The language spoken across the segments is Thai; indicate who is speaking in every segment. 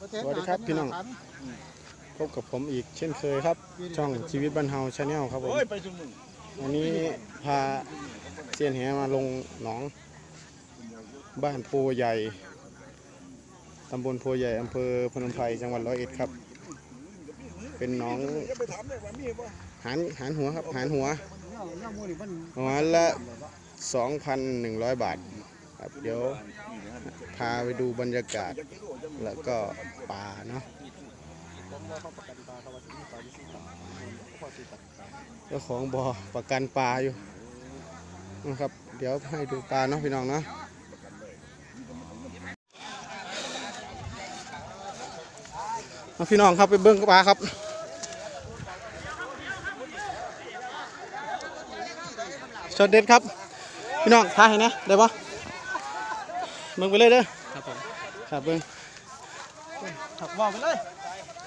Speaker 1: สวัสดีครับพี่น้องพบกับผมอีกเช่นเคยครับ ช่องชีวิตบรรเทาชาแนลครับผมวันนี้พาเซียนแหมาลงหนอง บ้านโพใหญ่ตำบลโพใหญ่อำเภอพนมไพรจังหวัดร้อยเอ็ดครับ เป็นหนองหานหานหัวครับหานหัวหัวละ2,100 บาทครับเดี๋ยวพาไปดูบรรยากาศ แล้วก็ป่าเนาะเจ้าของบ่อประกันปลาอยู่นะครับ เดี๋ยวให้ดูปลาเนาะพี่น้องเนาะมาพี่น้องครับไปเบิ้งปลาครับช็อตเด็ดครับ พี่น้องถ่ายให้นะได้ปะเบิ่งไปเลยเด้อ
Speaker 2: ครับผม
Speaker 1: ครับเบิ่ง ขับว่าไปเลย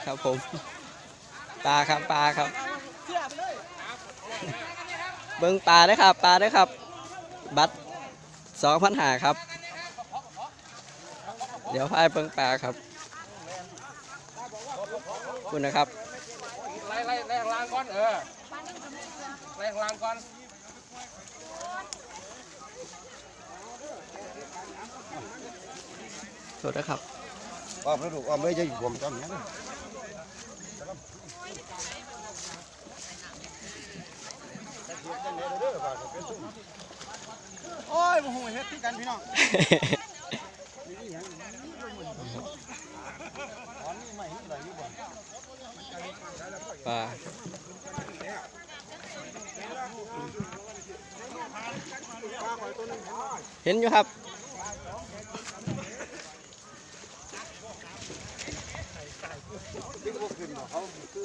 Speaker 2: ครับผมปลาครับปลาครับ เบิ้งปลาได้อครับปลาได้อครับ บัตรสองพันหาครับ เดี๋ยวพายเบิ้งปลาครับขอบคุณนะครับ
Speaker 3: ไล่ไล่ไล่ข้างล่างก่อนเออไล่ข้างล่างก่อน
Speaker 2: สวัสดีครับ
Speaker 4: ออมแล้วลูกออมเลยจะอยู่ผมจำเนี้ยนะ
Speaker 1: โอ้ยโมโหเฮ็ดที่กันพี่น้อง
Speaker 2: ปลาเห็นอยู่ครับ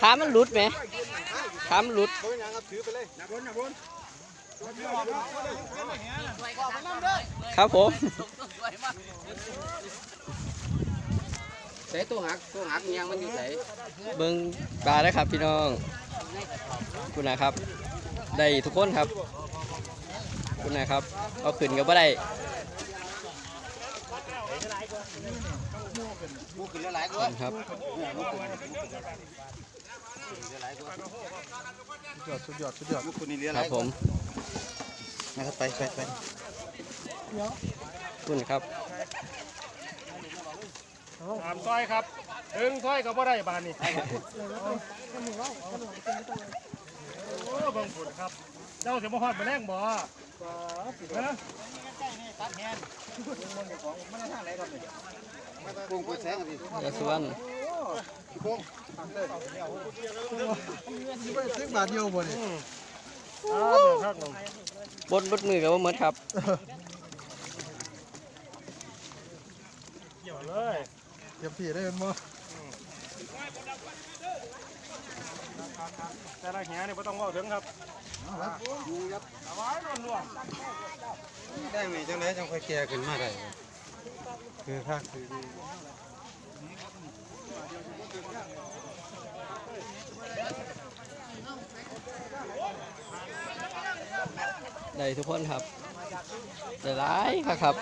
Speaker 2: ขามันหลุดไหมขามันหลุดครับผม
Speaker 5: สวยมาก
Speaker 3: ใส่ตัวหักตัวหักยังมันอยู่ไหน
Speaker 2: เบิ้งปลาได้ครับพี่น้องขอบคุณนะครับ ได้ทุกคนครับขอบคุณนะครับเอาขึ้นก็บ่ได้
Speaker 4: บุกขึ้นหลายๆ
Speaker 2: ข
Speaker 4: ตั
Speaker 2: อบ
Speaker 4: ว
Speaker 2: คุณครับ
Speaker 1: สุดยอดสุดยอด
Speaker 4: บุกขึ้นนี่เรีย
Speaker 2: ค
Speaker 4: ห
Speaker 2: รั
Speaker 4: ลา
Speaker 2: บ
Speaker 4: ย
Speaker 2: ผม
Speaker 1: นะครับไปไปไป
Speaker 2: ขอบคุณครับ
Speaker 3: สามซอยครับถึงซอยก็บ่ได้บานนี่โอ้เบิ่งฝุ่นครับ เจ้าเสียมาฮอดมาแรงบ่เนะ
Speaker 4: กุ้งกุ้งแสงกันดิ
Speaker 2: ยาสุวรรณ
Speaker 1: ซื้อบาทเดียวบ่นี่
Speaker 3: อ่าเดี๋ยวข้างลง
Speaker 2: บดบดมือกับว่าเมดครับ
Speaker 3: เกี่ยวเลย
Speaker 1: เก็บที่ได้เป็นบ่
Speaker 3: แต่ละแหนี่บ่ต้องว้าถึงครับเอาไว้ล้วน
Speaker 4: ได้ไหมจังไรจังค่อยแก่ขึ้นมาได้คือภาคคือดี
Speaker 2: ได้ทุกคนครับได้หลายครับ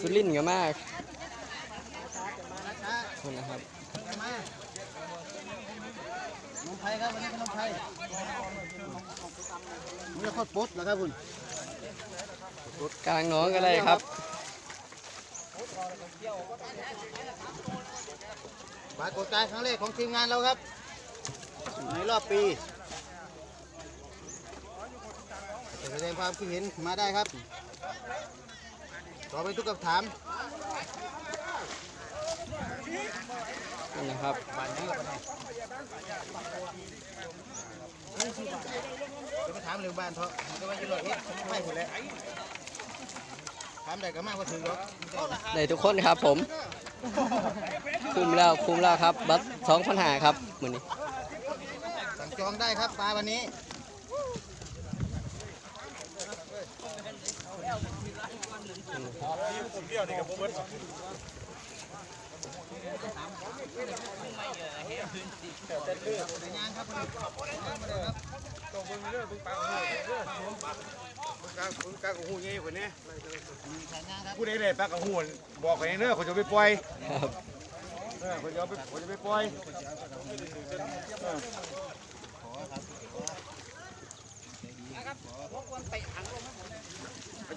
Speaker 2: สุรินทร์ก็มากขอบคุณนะครับ
Speaker 4: ขนมไทยครับวันนี้ขนมไทยมันจะโคตรปุ๊ดนะครับคุณ
Speaker 2: กลางหน้องก็ได้ครับ
Speaker 4: ปรากฏการณ์ครั้งแรกของทีมงานเราครับ ในรอบปีแสดงความคิดเห็นมาได้ครับ ต่อไปทุกคำถาม
Speaker 2: นี่นะครับ
Speaker 4: จะไปถามเรื่องบ้านเถอะจะไปอยู่หลอดนี้ไม่หมดแล้วถามได้ก็มากกว่าถึงหรอก
Speaker 2: ได้ทุกคนครับผม คุ้มแล้วคุ้มแล้วครับ บัตรสองพันหาครับมือนี้
Speaker 4: สั่งจองได้ครับปลาวันนี้
Speaker 3: กากหูยี่คนนี้ ผู้ใดได้ปลากระหูบอกให้เน้อเขาจะไปปล่อย
Speaker 2: ครับ
Speaker 3: เออเขาจะไปเขาจะไปปล่อย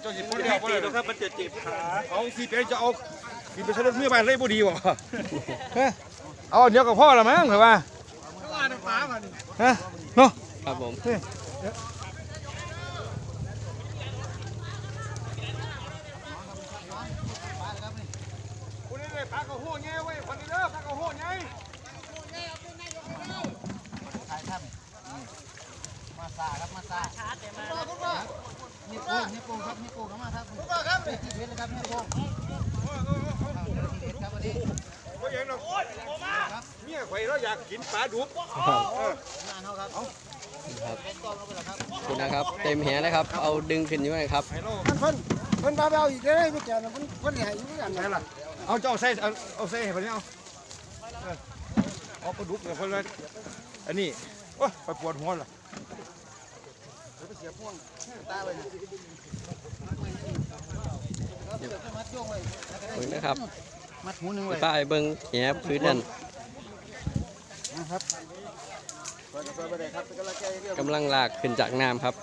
Speaker 3: เจ้าสิพูดเดียวตีครับมันจะเจ็บขาเอาสีเป็นจะเอาสีเป็นชนิดมือไปเลยบ่ดีวะเอาเดี๋ยวกับพ่อละมั้งเหรอวะฮะเนาะ
Speaker 2: ครับผม
Speaker 3: คุณนี่เลยปลากระหูไงเว้ยคนนี้เด้อปลากระหูไง
Speaker 4: มาซาครับมาซาเลยมานี่โป้นี่โป้ครับนี่โป้เข้ามาครับคุณป้าครับที่เพชรเลยครับนี่โป้ที่เพชรครับวันนี้
Speaker 3: ก็ยังดอกเมียข่อยเราอยากกินปลาดุก
Speaker 2: ครับ
Speaker 4: งานเขาครับ
Speaker 2: ครับ
Speaker 4: คุ
Speaker 2: ณนะครับเต็มแหนะครับ เอาดึงขึ้นอยู่นะครับ
Speaker 3: เรา
Speaker 6: เพิ่นเพิ่นบาเบาอีกเลยพี่แกน่ะเพิ่นเพิ่นใหญ่อยู่กัน
Speaker 3: ใช่ล่ะเอาเจ้าใส่เอาเอาใส่ให้เพิ่นเอาเออเอาปลาดุกเนี่ยเพิ่นเลยอันนี้โอ้ยไปปวดหัวล่ะ
Speaker 4: ตาไปนะ
Speaker 2: เบิ่งนะครับ
Speaker 4: มัดหูหนึ่งไว้
Speaker 2: ป้ายเบิ่งแหพื้นนั่น
Speaker 4: นะครับเปิดเปิดไปเลยครับเป็นกำลังใจเรื่อง
Speaker 2: กำลังลากขึ้นจากน้ำครับ